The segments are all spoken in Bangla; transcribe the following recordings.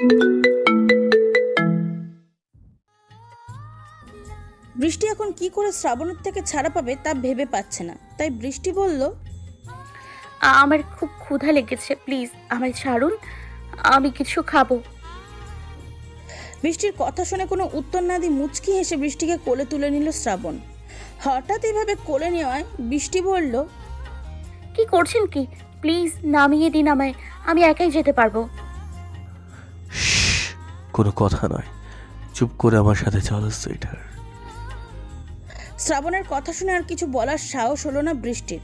বৃষ্টি এখন কি করে শ্রাবণের থেকে ছাড়া পাবে তা ভেবে পাচ্ছে না। তাই বৃষ্টি বলল আমার খুব ক্ষুধা লেগেছে প্লিজ আমায় ছাড়ুন আমি কিছু খাব। বৃষ্টির কথা শুনে কোনো উত্তর না দিয়ে মুচকি হেসে বৃষ্টিকে কোলে তুলে নিল শ্রাবণ। হঠাৎ এভাবে কোলে নেওয়ায় বৃষ্টি বলল কি করছেন কি? প্লিজ নামিয়ে দিন আমায় আমি একাই যেতে পারব। কোনো কথা নয়। চুপ করে আমার সাথে চলো সুইটার শ্রাবণের কথা শুনে আর কিছু বলার সাহস হলো না বৃষ্টির।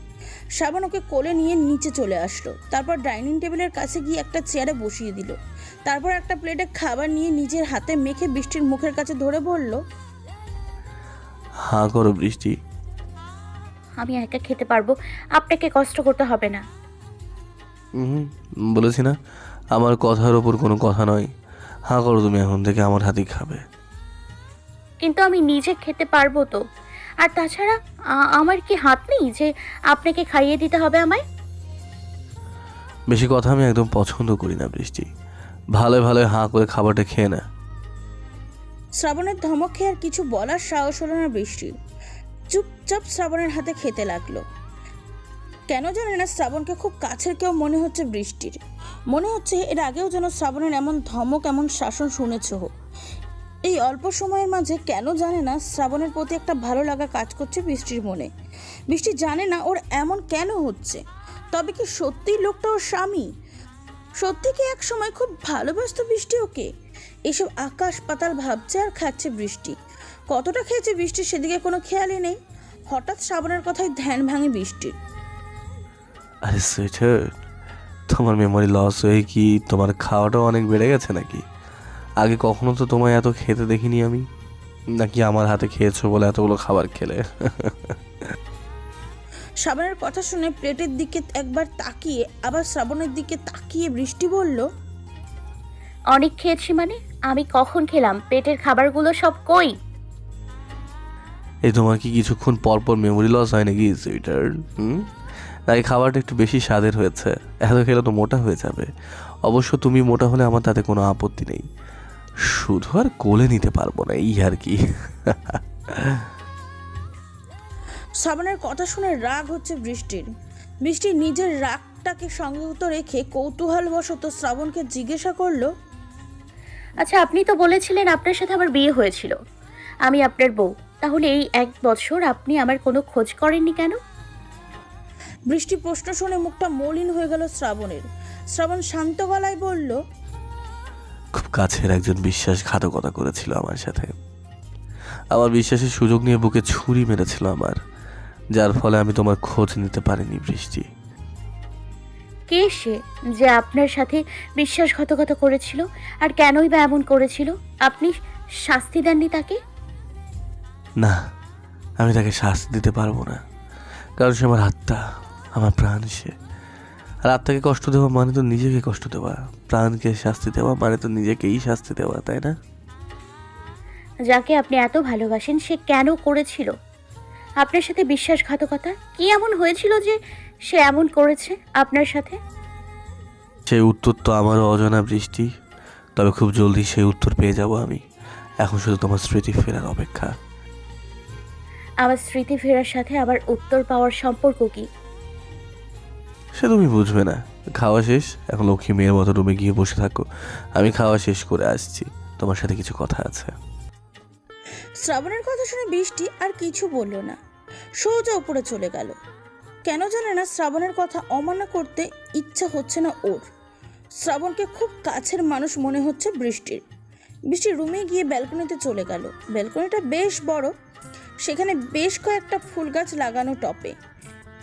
শ্রাবণ ওকে কোলে নিয়ে নিচে চলে আসলো। তারপর ডাইনিং টেবিলের কাছে গিয়ে একটা চেয়ারে বসিয়ে দিল। তারপর একটা প্লেটে খাবার নিয়ে নিজের হাতে মেখে বৃষ্টির মুখের কাছে ধরে বলল হাঁ করো বৃষ্টি। আমি একা খেতে পারব। আপনাকে কষ্ট করতে হবে না। হুম বলেছি না। আমার কথার ওপর কোনো কথা নয়। হাঁ করো তুমি এখন থেকে আমার হাতেই খাবে। কিন্তু আমি নিজে খেতে পারব তো। আর তাছাড়া আ- আমার কি হাত নেই যে আপনাকে খাইয়ে দিতে হবে আমায়? বেশি কথা আমি একদম পছন্দ করি না বৃষ্টি। ভালো ভালো হাঁ করে খাবারটা খেয়ে না। শ্রাবণের ধমক খেয়ে আর কিছু বলার সাহস হলো না বৃষ্টির। চুপচাপ শ্রাবণের হাতে খেতে লাগল। কেন জানে না শ্রাবণকে খুব কাছের কেউ মনে হচ্ছে বৃষ্টির। মনে হচ্ছে এর আগেও যেন শ্রাবণের এমন ধমক, এমন শাসন শুনেছ। এই অল্প সময়ের মাঝে কেন জানে না শ্রাবণের প্রতি একটা ভালো লাগা কাজ করছে বৃষ্টির মনে। বৃষ্টি জানে না ওর এমন কেন হচ্ছে। তবে কি সত্যিই লোকটা ওর স্বামী? সত্যি কি এক সময় খুব ভালোবাসতো বৃষ্টি ওকে? এসব আকাশ পাতাল ভাবছে আর খাচ্ছে বৃষ্টি। কতটা খেয়েছে বৃষ্টির সেদিকে কোনো খেয়ালই নেই। হঠাৎ শ্রাবণের কথায় ধ্যান ভাঙে বৃষ্টির। আরে সুইটার তোমার মেমোরি লস হয়ে কি তোমার খাওয়াটাও অনেক বেড়ে গেছে নাকি? আগে কখনো তো তোমায় এত খেতে দেখিনি আমি। নাকি আমার হাতে খেয়েছো বলে এতগুলো খাবার খেলে? শ্রাবণের কথা শুনে প্লেটের দিকে একবার তাকিয়ে আবার শ্রাবণের দিকে তাকিয়ে বৃষ্টি বলল অনেক খেয়েছি মানে? আমি কখন খেলাম? পেটের খাবারগুলো সব কই? এই তোমার কি কিছুক্ষণ পর পর মেমোরি লস হয় নাকি সুইটার? হুম? নাকি খাবারটা একটু বেশি স্বাদের হয়েছে। এত খেলে তো মোটা হয়ে যাবে। অবশ্য তুমি মোটা হলে আমার তাতে কোনো আপত্তি নেই। শুধু আর কোলে নিতে পারব না এই আর কি। শ্রাবণের কথা শুনে রাগ হচ্ছে বৃষ্টির। বৃষ্টি নিজের রাগটাকে সংযুক্ত রেখে কৌতূহলবশত শ্রাবণকে জিজ্ঞাসা করল আচ্ছা আপনি তো বলেছিলেন আপনার সাথে আমার বিয়ে হয়েছিল। আমি আপনার বউ। তাহলে এই এক বছর আপনি আমার কোনো খোঁজ করেননি কেন? বৃষ্টি প্রশ্ন শুনে মুখটা মলিন হয়ে গেল শ্রাবণের। শ্রাবণ শান্ত গলায় বলল খুব কাছের একজন বিশ্বাসঘাতকতা করেছিল আমার সাথে। আমার বিশ্বাসের সুযোগ নিয়ে বুকে ছুরি মেরেছিল আমার যার ফলে আমি তোমার খোঁজ নিতে পারিনি বৃষ্টি। কে সে যে আপনার সাথে বিশ্বাসঘাতকতা করেছিল আর কেনই বা এমন করেছিল? আপনি শাস্তি দেননি তাকে? না আমি তাকে শাস্তি দিতে পারব না কারণ সে আমার আত্মা। আমার প্রাণ সে। আর আত্মাকে কষ্ট দেওয়া মানে তো নিজেকে কষ্ট দেওয়া। প্রাণকে শাস্তি দেওয়া মানে তো নিজেকেই শাস্তি দেওয়া তাই না? যাকে আপনি এত ভালোবাসেন সে কেন করেছিল? আপনার সাথে বিশ্বাসঘাতকতা? কি এমন হয়েছিল যে সে এমন করেছে আপনার সাথে? সেই উত্তর তো আমারও অজানা বৃষ্টি। তবে খুব জলদি সেই উত্তর পেয়ে যাব আমি। এখন শুধু তোমার স্মৃতি ফেরার অপেক্ষা। আমার স্মৃতি ফেরার সাথে আবার উত্তর পাওয়ার সম্পর্ক কি? সে তুমি বুঝবে না। খাওয়া শেষ, এখন লক্ষ্মী মেয়ের মতো রুমে গিয়ে বসে থাকো। আমি খাওয়া শেষ করে আসছি। তোমার সাথে কিছু কথা আছে। শ্রাবণের কথা শুনে বৃষ্টি আর কিছু বলল না। সোজা উপরে চলে গেল। কেন জানে না শ্রাবণের কথা অমান্য করতে ইচ্ছা হচ্ছে না ওর। শ্রাবণকে খুব কাছের মানুষ মনে হচ্ছে বৃষ্টির। বৃষ্টি রুমে গিয়ে ব্যালকনিতে চলে গেল। ব্যালকনিটা বেশ বড়। সেখানে বেশ কয়েকটা ফুল গাছ লাগানো টপে।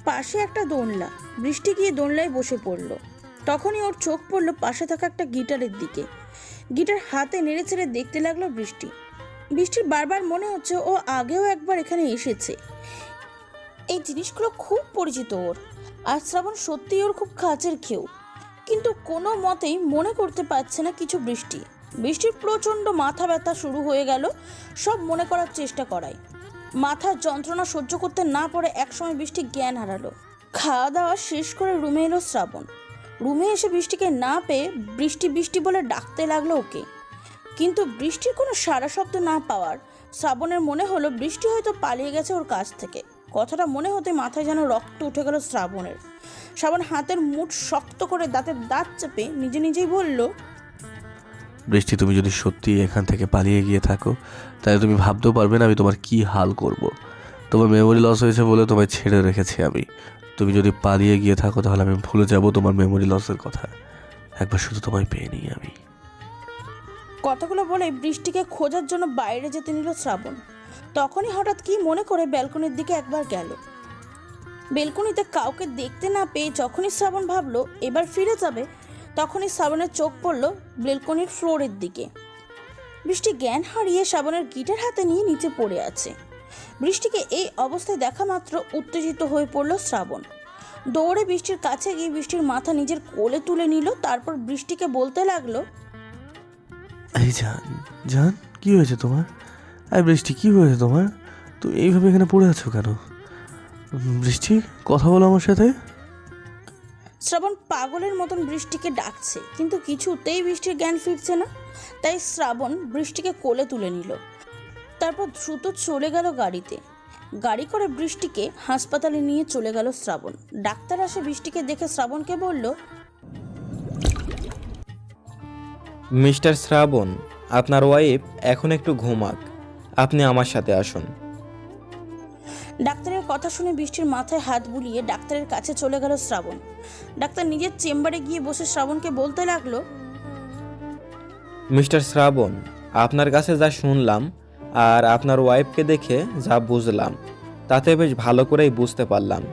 পাশে একটা দোনলা বৃষ্টি গিয়ে দোনলায় বসে পড়ল। তখনই ওর চোখ পড়ল পাশে থাকা একটা গিটারের দিকে। গিটার হাতে নেড়ে চেড়ে দেখতে লাগল বৃষ্টি। বৃষ্টির বারবার মনে হচ্ছে ও আগেও একবার এখানে এসেছে। এই জিনিসগুলো খুব পরিচিত ওর। আর শ্রাবণ সত্যিই ওর খুব কাছের কেউ। কিন্তু কোনো মতেই মনে করতে পারছে না কিছু বৃষ্টি। বৃষ্টির প্রচণ্ড মাথা ব্যথা শুরু হয়ে গেল, সব মনে করার চেষ্টা করায়। মাথার যন্ত্রণা সহ্য করতে না পারে একসময় বৃষ্টি জ্ঞান হারালো। খাওয়া দাওয়া শেষ করে রুমে এলো শ্রাবণ। রুমে এসে বৃষ্টিকে না পেয়ে বৃষ্টি বৃষ্টি বলে ডাকতে লাগল ওকে। কিন্তু বৃষ্টির কোনো সারা শব্দ না পাওয়ার শ্রাবণের মনে হলো বৃষ্টি হয়তো পালিয়ে গেছে ওর কাছ থেকে। কথাটা মনে হতে মাথায় যেন রক্ত উঠে গেল শ্রাবণের। শ্রাবণ হাতের মুঠ শক্ত করে দাঁতের দাঁত চেপে নিজে নিজেই বলল বৃষ্টি, তুমি যদি সত্যি এখান থেকে পালিয়ে গিয়ে থাকো, তাহলে তুমি ভাবতেও পারবে না আমি তোমার কি হাল করব। তোমার মেমোরি লস হয়েছে বলে তোমায় ছেড়ে রেখেছি আমি। তুমি যদি পালিয়ে গিয়ে থাকো, তাহলে আমি ভুলে যাব তোমার মেমোরি লসের কথা। একবার শুধু তোমায় পেয়ে নিই আমি। কথাগুলো বলে বৃষ্টিকে খোঁজার জন্য বাইরে যেতে নিল শ্রাবণ। তখনই হঠাৎ কি মনে করে ব্যালকনির দিকে একবার গেল। বেলকনিতে কাউকে দেখতে না পেয়ে যখনই শ্রাবণ ভাবলো, এবার ফিরে যাবে তখনই শ্রাবণের চোখ পড়ল বেলকনির ফ্লোরের দিকে। বৃষ্টি জ্ঞান হারিয়ে শ্রাবণের গিটার হাতে নিয়ে নিচে পড়ে আছে। বৃষ্টিকে এই অবস্থায় দেখা মাত্র উত্তেজিত হয়ে পড়ল শ্রাবণ। দৌড়ে বৃষ্টির কাছে গিয়ে বৃষ্টির মাথা নিজের কোলে তুলে নিল, তারপর বৃষ্টিকে বলতে লাগল জান জান, কি হয়েছে তোমার? আই বৃষ্টি, কি হয়েছে তোমার? তুমি এইভাবে এখানে পড়ে আছো কেন? বৃষ্টি, কথা বলো আমার সাথে। শ্রাবণ পাগলের মতন বৃষ্টিকে ডাকছে কিন্তু কিছুতেই বৃষ্টির জ্ঞান ফিরছে না। তাই শ্রাবণ বৃষ্টিকে কোলে তুলে নিল। তারপর দ্রুত চলে গেল গাড়িতে। গাড়ি করে বৃষ্টিকে হাসপাতালে নিয়ে চলে গেল শ্রাবণ। ডাক্তার আসে বৃষ্টিকে দেখে শ্রাবণকে বলল মিস্টার শ্রাবণ আপনার ওয়াইফ এখন একটু ঘুমাক। আপনি আমার সাথে আসুন। ডাক্তারের কথা শুনে বৃষ্টির মাথায় হাত বুলিয়ে ডাক্তারের কাছে চলে গেল শ্রাবণ। ডাক্তার নিজের চেম্বারে গিয়ে বসে শ্রাবণকে বলতে লাগল, মিস্টার শ্রাবণ, আপনার কাছে যা শুনলাম আর আপনার ওয়াইফকে দেখে যা বুঝলাম, তাতে বেশ ভালো করেই বুঝতে পারলাম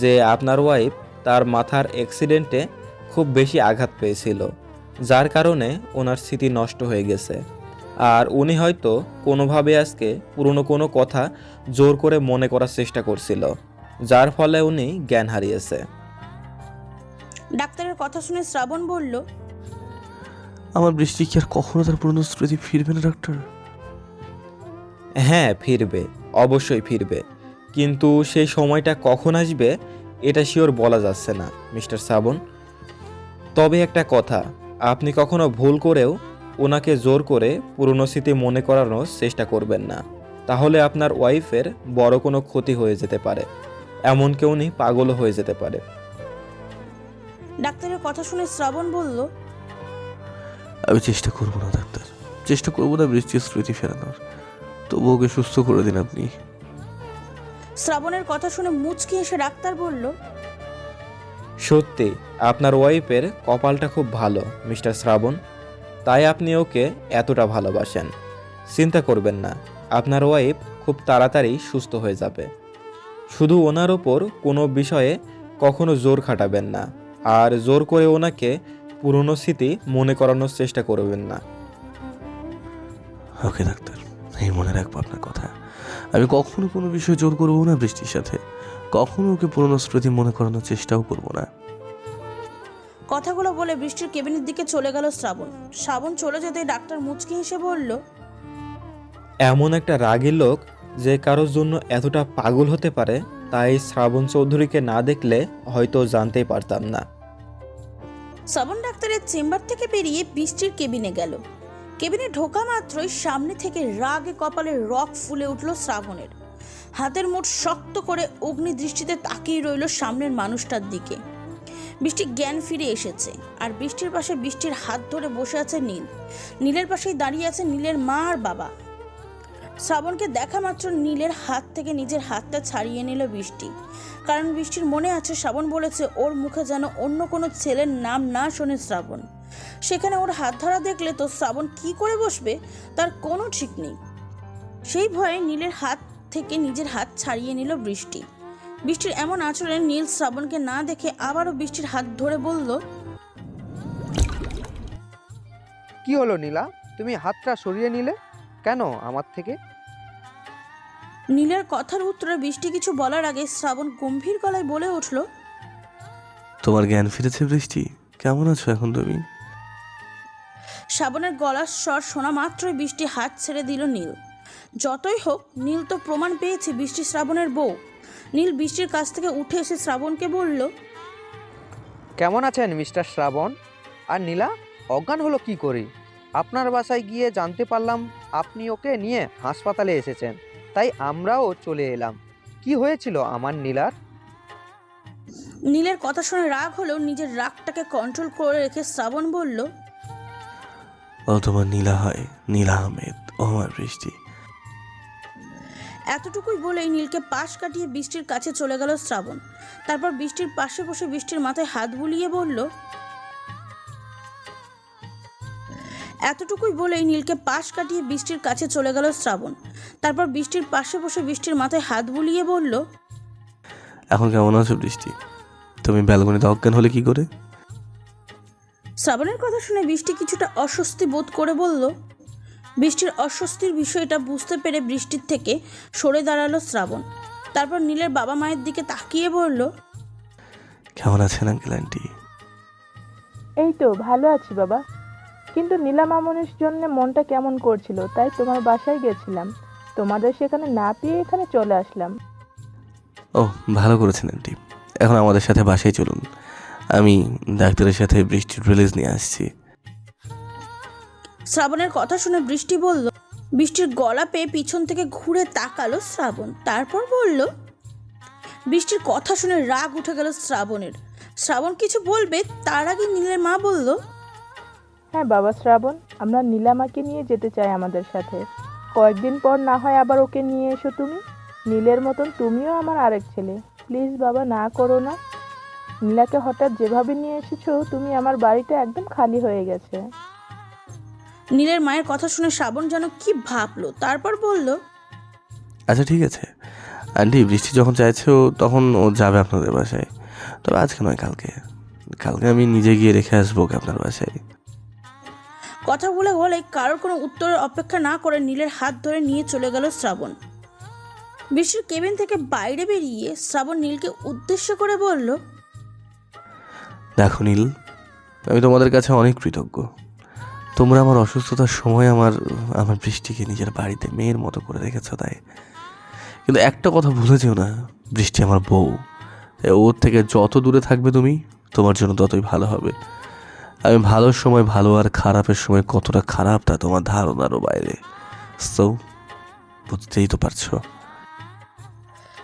যে আপনার ওয়াইফ তার মাথার অ্যাক্সিডেন্টে খুব বেশি আঘাত পেয়েছিল, যার কারণে ওনার স্মৃতি নষ্ট হয়ে গেছে। আর উনি হয়তো কোনোভাবে আজকে পুরনো কোনো কথা জোর করে মনে করার চেষ্টা করছিল যার ফলে উনি জ্ঞান হারিয়েছে। ডাক্তারের কথা শুনে শ্রাবণ বলল আমার বৃষ্টি কি আর কখনো তার পুরনো স্মৃতি ফিরবে না ডাক্তার? হ্যাঁ ফিরবে অবশ্যই ফিরবে। কিন্তু সেই সময়টা কখন আসবে এটা শিওর বলা যাচ্ছে না মিস্টার শ্রাবণ। তবে একটা কথা আপনি কখনো ভুল করেও ওনাকে জোর করে পুরনো স্মৃতি মনে করানোর চেষ্টা করবেন না। তাহলে আপনার ওয়াইফের বড় কোনো ক্ষতি হয়ে যেতে পারে এমনকি উনি পাগলও হয়ে যেতে পারে। ডাক্তারের কথা শুনে শ্রাবণ বলল আমি চেষ্টা করব না ডাক্তার। চেষ্টা করব না বৃষ্টির স্মৃতি ফেরানোর। তবু ওকে সুস্থ করে দিন আপনি। শ্রাবণের কথা শুনে মুচকি এসে ডাক্তার বলল সত্যি আপনার ওয়াইফের কপালটা খুব ভালো মিস্টার শ্রাবণ। তাই আপনি ওকে এতটা ভালোবাসেন। চিন্তা করবেন না, আপনার ওয়াইফ খুব তাড়াতাড়ি সুস্থ হয়ে যাবে। শুধু ওনার ওপর কোনো বিষয়ে কখনো জোর খাটাবেন না, আর জোর করে ওনাকে পুরনো স্মৃতি মনে করানোর চেষ্টা করবেন না। ওকে, ডাক্তার, এই মনে রাখব আপনার কথা। আমি কখনো কোনো বিষয়ে জোর করব না বৃষ্টির সাথে। কখনো ওকে পুরনো স্মৃতি মনে করানোর চেষ্টাও করব না। কথাগুলো বলে বৃষ্টির কেবিনের দিকে চলে গেল শ্রাবণ। শ্রাবণ চলে যেতে ডাক্তার মুচকি হেসে বলল এমন একটা রাগী লোক যে কারোর জন্য এতটা পাগল হতে পারে তাই শ্রাবণ চৌধুরীকে না দেখলে হয়তো জানতেই পারতাম না। শ্রাবণ ডাক্তারের চেম্বার থেকে বেরিয়ে বৃষ্টির কেবিনে গেল। কেবিনে ঢোকা মাত্রই সামনে থেকে রাগে কপালে রক ফুলে উঠল শ্রাবণের। হাতের মুঠ শক্ত করে অগ্নি দৃষ্টিতে তাকিয়ে রইল সামনের মানুষটার দিকে। বৃষ্টি জ্ঞান ফিরে এসেছে আর বৃষ্টির পাশে বৃষ্টির হাত ধরে বসে আছে নীল। নীলের পাশেই দাঁড়িয়ে আছে নীলের মা আর বাবা। শ্রাবণকে দেখা মাত্র নীলের হাত থেকে নিজের হাতটা ছাড়িয়ে নিল বৃষ্টি। কারণ বৃষ্টির মনে আছে, শ্রাবণ বলেছে, ওর মুখে যেন অন্য কোনো ছেলের নাম না শোনে শ্রাবণ। সেখানে ওর হাত ধরা দেখলে তো শ্রাবণ কি করে বসবে? তার কোনো ঠিক নেই। সেই ভয়ে নীলের হাত থেকে নিজের হাত ছাড়িয়ে নিল বৃষ্টি। বৃষ্টির এমন আচরণে নীল শ্রাবণকে না দেখে আবারও বৃষ্টির হাত ধরে বলল কি হলো নীলা? তুমি হাতটা সরিয়ে নিলে? কেন আমার থেকে? নীলের কথার উত্তরে বৃষ্টি কিছু বলার আগে শ্রাবণ গম্ভীর গলায় বলে উঠল তোমার জ্ঞান ফিরেছে বৃষ্টি? কেমন আছো এখন তুমি? শ্রাবণের গলার স্বর শোনা মাত্রই বৃষ্টি হাত ছেড়ে দিল নীল। যতই হোক নীল তো প্রমাণ পেয়েছে বৃষ্টি শ্রাবণের বউ। নীল বৃষ্টির কাছ থেকে উঠে এসে শ্রাবণকে বলল কেমন আছেন মিস্টার শ্রাবণ? আর নীলা অজ্ঞান হলো কি করে? আপনার বাসায় গিয়ে জানতে পারলাম আপনি ওকে নিয়ে হাসপাতালে এসেছেন তাই আমরাও চলে এলাম। কি হয়েছিল আমার নীলার? নীলের কথা শুনে রাগ হলেও নিজের রাগটাকে কন্ট্রোল করে রেখে শ্রাবণ বলল ও তোমার নীলা হয় নীলা আহমেদ ও আমার বৃষ্টি। এতটুকুই বলেই নীলকে পাশ কাটিয়ে বৃষ্টির কাছে চলে গেল শ্রাবণ। তারপর বৃষ্টির পাশে বসে বৃষ্টির মাথায় হাত বুলিয়ে বলল এতটুকুই বলেই নীলকে পাশ কাটিয়ে বৃষ্টির কাছে চলে গেল শ্রাবণ। তারপর বৃষ্টির পাশে বসে বৃষ্টির মাথায় হাত বুলিয়ে বলল এখন কেমন আছো বৃষ্টি? তুমি ব্যালকনিতে অজ্ঞান হলে কি করে? শ্রাবণের কথা শুনে বৃষ্টি কিছুটা অস্বস্তি বোধ করে বলল বৃষ্টির অস্বস্তির বিষয়টা বুঝতে পেরে বৃষ্টির থেকে সরে দাঁড়াল শ্রাবণ। তারপর নীলের বাবা মায়ের দিকে তাকিয়ে বলল কেমন আছেন আঙ্কেল আন্টি? এই তো ভালো আছি বাবা। কিন্তু নীলা মামনের জন্য মনটা কেমন করছিল তাই তোমার বাসায় গেছিলাম। তোমাদের সেখানে না পেয়ে এখানে চলে আসলাম। ও ভালো করেছেন আন্টি। এখন আমাদের সাথে বাসায় চলুন। আমি ডাক্তারের সাথে বৃষ্টির রিলিজ নিয়ে আসছি। শ্রাবণের কথা শুনে বৃষ্টি বলল, বৃষ্টির গলা পেয়ে পিছন থেকে ঘুরে তাকালো শ্রাবণ। তারপর বলল, বৃষ্টির কথা শুনে রাগ উঠে গেল শ্রাবণের। শ্রাবণ কিছু বলবে? তার আগে নীলের মা বলল হ্যাঁ বাবা শ্রাবণ, আমরা নীলামাকে নিয়ে যেতে চাই আমাদের সাথে। কয়েকদিন পর না হয় আবার ওকে নিয়ে এসো তুমি। নীলের মতন তুমিও আমার আরেক ছেলে। প্লিজ বাবা, না করো না। নীলাকে হঠাৎ যেভাবে নিয়ে এসেছ, তুমি আমার বাড়িটা একদম খালি হয়ে গেছে। নীলের মায়ের কথা শুনে শ্রাবণ যেন কি ভাবলো তারপর বলল আচ্ছা ঠিক আছে। আন্টি বৃষ্টি যখন চাইছে ও তখন ও যাবে আপনাদের বাসায়। তবে আজকে নয় কালকে। কালকে আমি নিজে গিয়ে রেখে আসব ওকে আপনার বাসায়। কথা বলে বলে কারোর কোনো উত্তরের অপেক্ষা না করে নীলের হাত ধরে নিয়ে চলে গেল শ্রাবণ। বৃষ্টির কেবিন থেকে বাইরে বেরিয়ে শ্রাবণ নীলকে উদ্দেশ্য করে বলল দেখো নীল আমি তোমাদের কাছে অনেক কৃতজ্ঞ। তোমরা আমার অসুস্থতার সময় আমার আমার বৃষ্টিকে নিজের বাড়িতে মেয়ের মতো করে রেখেছো তাই। কিন্তু একটা কথা ভুলে যেও না, বৃষ্টি আমার বউ। ওর থেকে যত দূরে থাকবে তুমি, তোমার জন্য ততই ভালো হবে। আমি ভালোর সময়, ভালো আর খারাপের সময় কতটা খারাপ তা তোমার ধারণারও বাইরে। সো বুঝতেই তো পারছ।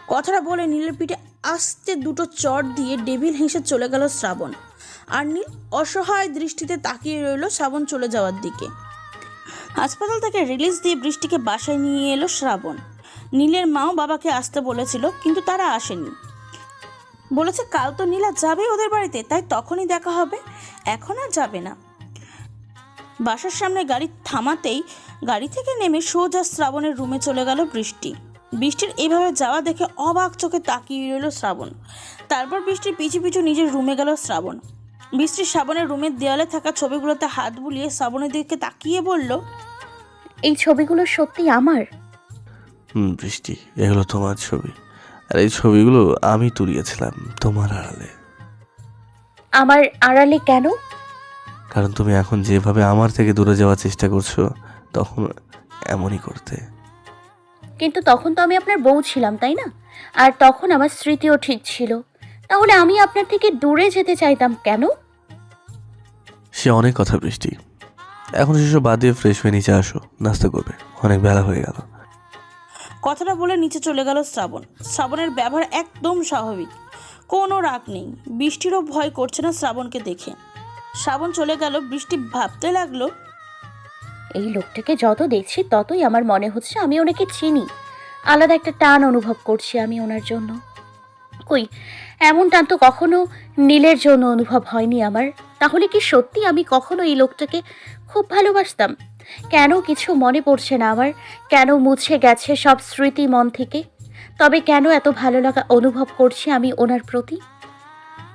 কথাটা বলে নীলের পিঠে আস্তে দুটো চট দিয়ে ডেভিল হেসে চলে গেল শ্রাবণ। আর নীল অসহায় দৃষ্টিতে তাকিয়ে রইল শ্রাবণ চলে যাওয়ার দিকে। হাসপাতাল থেকে রিলিজ দিয়ে বৃষ্টিকে বাসায় নিয়ে এলো শ্রাবণ। নীলের মাও বাবাকে আসতে বলেছিল, কিন্তু তারা আসেনি। বলেছে, কাল তো নীলা যাবে ওদের বাড়িতে, তাই তখনই দেখা হবে। এখন আর যাবে না। বাসার সামনে গাড়ি থামাতেই গাড়ি থেকে নেমে সোজা শ্রাবণের রুমে চলে গেল বৃষ্টি। বৃষ্টির এভাবে যাওয়া দেখে অবাক চোখে তাকিয়ে রইল শ্রাবণ। তারপর বৃষ্টির পিছু পিছু নিজের রুমে গেল শ্রাবণ। বৃষ্টির শ্রাবণের রুমের দেওয়ালে থাকা ছবিগুলোতে হাত বুলিয়ে শ্রাবণের দিকে তাকিয়ে বলল এই ছবিগুলো সত্যি আমার? হুম বৃষ্টি এগুলো তোমার ছবি। আর এই ছবিগুলো আমি তুলিয়েছিলাম তোমার আড়ালে। আমার আড়ালে কেন? কারণ তুমি এখন যেভাবে আমার থেকে দূরে যাওয়ার চেষ্টা করছ তখন এমনই করতে। কিন্তু তখন তো আমি আপনার বউ ছিলাম তাই না? আর তখন আমার স্মৃতিও ঠিক ছিল। তাহলে আমি আপনার থেকে দূরে যেতে চাইতাম কেন? সে অনেক কথা বৃষ্টি। এখন সেসব বাদ দিয়ে ফ্রেশ হয়ে নিচে আসো। নাস্তা করবে। অনেক বেলা হয়ে গেল। কথাটা বলে নিচে চলে গেল শ্রাবণ। শ্রাবণের ব্যবহার একদম স্বাভাবিক। কোনো রাগ নেই। বৃষ্টিরও ভয় করছে না শ্রাবণকে দেখে। শ্রাবণ চলে গেল। বৃষ্টি ভাবতে লাগল এই লোকটাকে যত দেখছি ততই আমার মনে হচ্ছে আমি ওনাকে চিনি। আলাদা একটা টান অনুভব করছি আমি ওনার জন্য। কই এমন টান তো কখনো নীলের জন্য অনুভব হয়নি আমার। তাহলে কি সত্যি আমি কখনো এই লোকটাকে খুব ভালোবাসতাম? কেন কিছু মনে পড়ছে না আমার? কেন মুছে গেছে সব স্মৃতি মন থেকে? তবে কেন এত ভালো লাগা অনুভব করছি আমি ওনার প্রতি?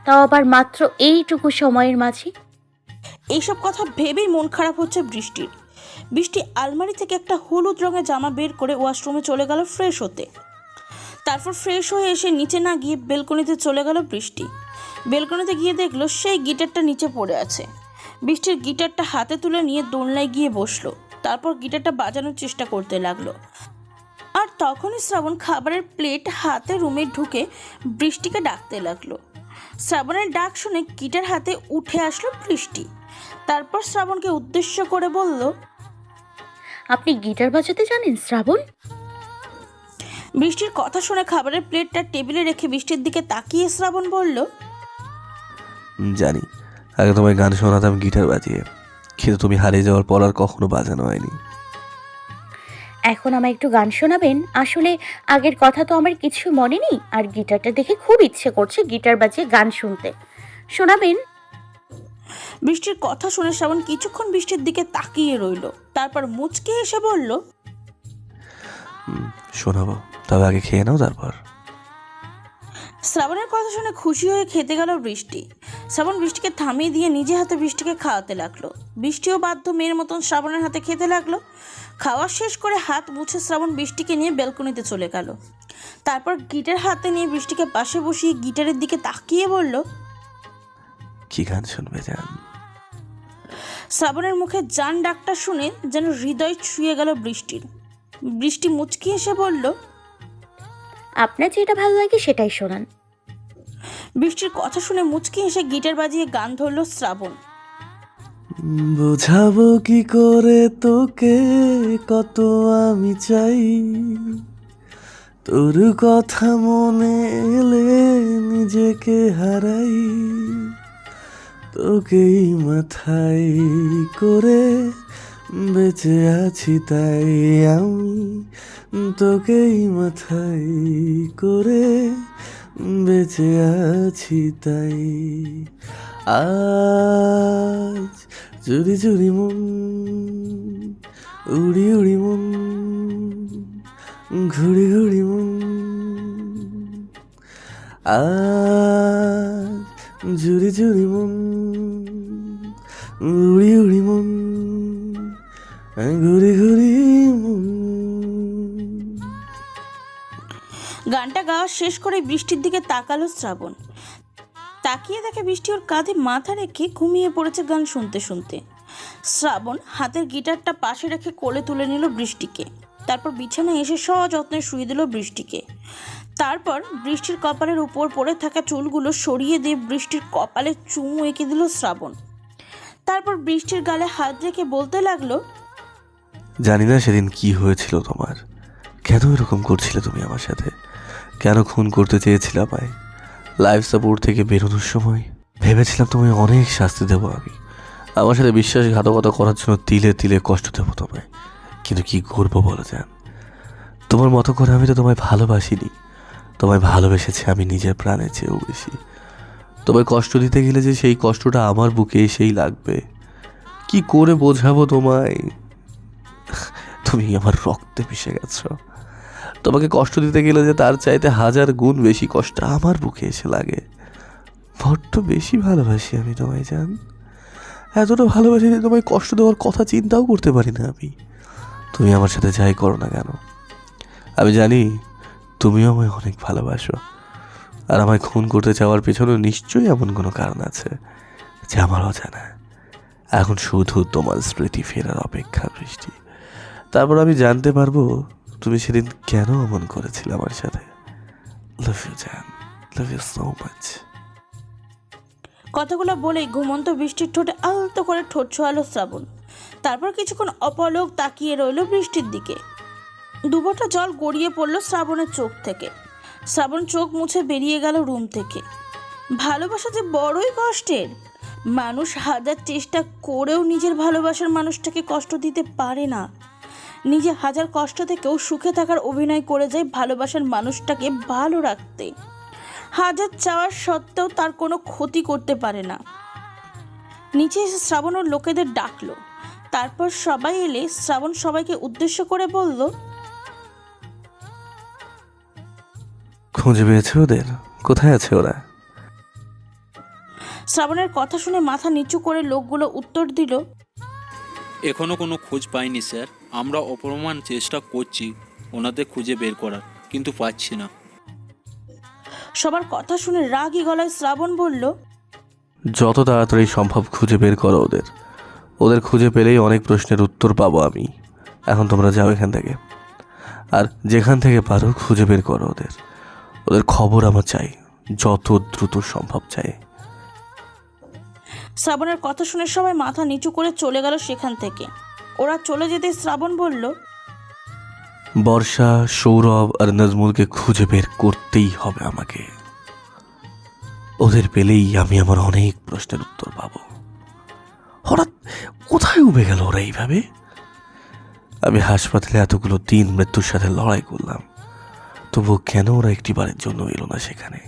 তাও আবার মাত্র এইটুকু সময়ের মাঝে। এইসব কথা ভেবেই মন খারাপ হচ্ছে বৃষ্টির। বৃষ্টি আলমারি থেকে একটা হলুদ রঙের জামা বের করে ওয়াশরুমে চলে গেল ফ্রেশ হতে। তারপর ফ্রেশ হয়ে এসে নিচে না গিয়ে বেলকনিতে চলে গেল বৃষ্টি। বেলকনিতে গিয়ে দেখল সেই গিটারটা নিচে পড়ে আছে। বৃষ্টির গিটারটা হাতে তুলে নিয়ে দোলনায় গিয়ে বসল। তারপর গিটারটা বাজানোর চেষ্টা করতে লাগল। আর তখনই শ্রাবণ খাবারের প্লেট হাতে রুমে ঢুকে বৃষ্টিকে ডাকতে লাগল। শ্রাবণের ডাক শুনে গিটার হাতে উঠে আসলো বৃষ্টি। তারপর শ্রাবণকে উদ্দেশ্য করে বলল, আপনি গিটার বাজাতে জানেন শ্রাবণ? বৃষ্টির কথা শুনে খাবারের প্লেটটা টেবিলে রেখে বৃষ্টির দিকে তাকিয়ে শ্রাবণ বলল জানি আগে তোমায় গান শোনাতাম গিটার বাজিয়ে। কিন্তু তুমি হারিয়ে যাওয়ার পর আর কখনো বাজানো হয়নি। এখন আমায় একটু গান শোনাবেন? আসলে আগের কথা তো আমার কিছু মনে নেই আর গিটারটা দেখে খুব ইচ্ছে করছে গিটার বাজিয়ে গান শুনতে। শোনাবেন? বৃষ্টির কথা শুনে শ্রাবণ কিছুক্ষণ বৃষ্টির দিকে তাকিয়ে রইল। তারপর মুচকে এসে বলল শোনাবো। তবে আগে খেয়ে নাও তারপর। শ্রাবণের কথা শুনে খুশি হয়ে খেতে গেল বৃষ্টি। শ্রাবণ বৃষ্টিকে থামিয়ে দিয়ে নিজে হাতে বৃষ্টিকে খাওয়াতে লাগল। বৃষ্টিও বাধ্য মেয়ের মতন শ্রাবণের হাতে খেতে লাগল। খাওয়া শেষ করে হাত মুছে শ্রাবণ বৃষ্টিকে নিয়ে ব্যালকনিতে চলে গেল। তারপর গিটার হাতে নিয়ে বৃষ্টিকে পাশে বসিয়ে গিটারের দিকে তাকিয়ে বলল কি গান শুনবে জান শ্রাবণের মুখে জান ডাকটা শুনে যেন হৃদয় ছুঁয়ে গেল বৃষ্টির। বৃষ্টি মুচকি এসে বলল আপনার যেটা ভালো লাগে সেটাই শোনান। বৃষ্টির কথা শুনে মুচকি এসে গিটার বাজিয়ে গান ধরলো শ্রাবণ। বোঝাবো কি করে তোকে কত আমি চাই। তোর কথা মনে এলে নিজেকে হারাই। তোকেই মাথায় করে বেঁচে আছি তাই আমি। তোকেই মাথায় করে বেঁচে আছি তাই। আজ চুরি চুরি মন, উড়ি উড়ি মন, ঘুড়ি ঘুড়ি মন। আজ চুরি চুরি মন, উড়ি উড়ি মন ঘুরি ঘুরি গানটা গাওয়া শেষ করে বৃষ্টির দিকে তাকালো শ্রাবণ। তাকিয়ে দেখে বৃষ্টি ওর কাঁধে মাথা রেখে ঘুমিয়ে পড়েছে গান শুনতে শুনতে। শ্রাবণ হাতের গিটারটা পাশে রেখে কোলে তুলে নিল বৃষ্টিকে। তারপর বিছানায় এসে সযত্নে শুয়ে দিল বৃষ্টিকে। তারপর বৃষ্টির কপালের উপর পড়ে থাকা চুলগুলো সরিয়ে দিয়ে বৃষ্টির কপালে চুমু এঁকে দিল শ্রাবণ। তারপর বৃষ্টির গালে হাত রেখে বলতে লাগল, জানি না সেদিন কি হয়েছিল তোমার। কেন এরকম করছিলে তুমি আমার সাথে? কেন খুন করতে চেয়েছিলে আমায় লাইফ সাপোর্ট থেকে বেরোনোর সময় ভেবেছিলাম তোমায় অনেক শাস্তি দেবো আমি আমার সাথে বিশ্বাসঘাতকতা করার জন্য তিলে তিলে কষ্ট দেবো তোমায়। কিন্তু কি করব বলো যান তোমার মতো করে আমি তো তোমায় ভালোবাসিনি। তোমায় ভালোবেসেছি আমি নিজের প্রাণের চেয়েও বেশি। তোমায় কষ্ট দিতে গেলে যে সেই কষ্টটা আমার বুকে এসেই লাগবে। কি করে বোঝাবো তোমায়? তুমি আমার রক্তে মিশে গেছো। তোমাকে কষ্ট দিতে গেলে যে তার চাইতে হাজার গুণ বেশি কষ্ট আমার বুকে এসে লাগে। বড্ড বেশি ভালোবাসি আমি তোমায়, জান। এতটা ভালোবাসি যে তোমায় কষ্ট দেওয়ার কথা চিন্তাও করতে পারি না আমি। তুমি আমার সাথে যাই করো না কেন? আমি জানি তুমিও আমায় অনেক ভালোবাসো। আর আমায় খুন করতে চাওয়ার পেছনে নিশ্চয়ই এমন কোনো কারণ আছে যে আমার অজানা এখন শুধু তোমার স্মৃতি ফেরার অপেক্ষা বৃষ্টি। তারপর আমি জানতে পারব তুমি সেদিন কেন এমন করেছিলে আমার সাথে? লাভ ইউ জান লাভ ইউ সো মাচ কথাগুলো বলেই ঘুমন্ত বৃষ্টির ঠোঁটে আলতো করে ঠোঁট ছোঁয়ালো শ্রাবণ। তারপর কিছুক্ষণ অপলক তাকিয়ে রইল বৃষ্টির দিকে। দুবোটা জল গড়িয়ে পড়ল শ্রাবণের চোখ থেকে। শ্রাবণ চোখ মুছে বেরিয়ে গেল রুম থেকে। ভালোবাসা যে বড়ই কষ্টের। মানুষ হাজার চেষ্টা করেও নিজের ভালোবাসার মানুষটাকে কষ্ট দিতে পারে না। নিজে হাজার কষ্ট থেকেও সুখে থাকার অভিনয় করে যায় ভালোবাসার মানুষটাকে ভালো রাখতে। হাজার চাওয়ার সত্ত্বেও তার কোনো ক্ষতি করতে পারে না। নিচে এসে শ্রাবণ ওর লোকেদের ডাকলো। তারপর সবাই এলে শ্রাবণ সবাইকে উদ্দেশ্য করে বলল খুঁজে পেয়েছে ওদের? কোথায় আছে ওরা? শ্রাবণের কথা শুনে মাথা নিচু করে লোকগুলো উত্তর দিল এখনও কোনো খোঁজ পাইনি স্যার। আমরা অপরমান চেষ্টা করছি ওনাদের খুঁজে বের করার কিন্তু পাচ্ছি না। সবার কথা শুনে রাগী গলায় শ্রাবণ বলল যত তাড়াতাড়ি সম্ভব খুঁজে বের করো ওদের। ওদের খুঁজে পেলেই অনেক প্রশ্নের উত্তর পাবো আমি। এখন তোমরা যাও এখান থেকে। আর যেখান থেকে পারো খুঁজে বের করো ওদের। ওদের খবর আমার চাই যত দ্রুত সম্ভব চাই। শ্রাবণের কথা শুনে সবাই মাথা নিচু করে চলে গেল সেখান থেকে। ওরা চলে যেতে শ্রাবণ বলল, বর্ষা, সৌরভ আর নাজমুলকে খুঁজে বের করতেই হবে আমাকে। ওদের পেলেই আমি আমার অনেক প্রশ্নের উত্তর পাবো। হঠাৎ কোথায় উবে গেল ওরা এইভাবে? আমি হাসপাতালে এতগুলো দিন মৃত্যুর সাথে লড়াই করলাম, তবুও কেন ওরা একটি বারের জন্য এলো না সেখানে?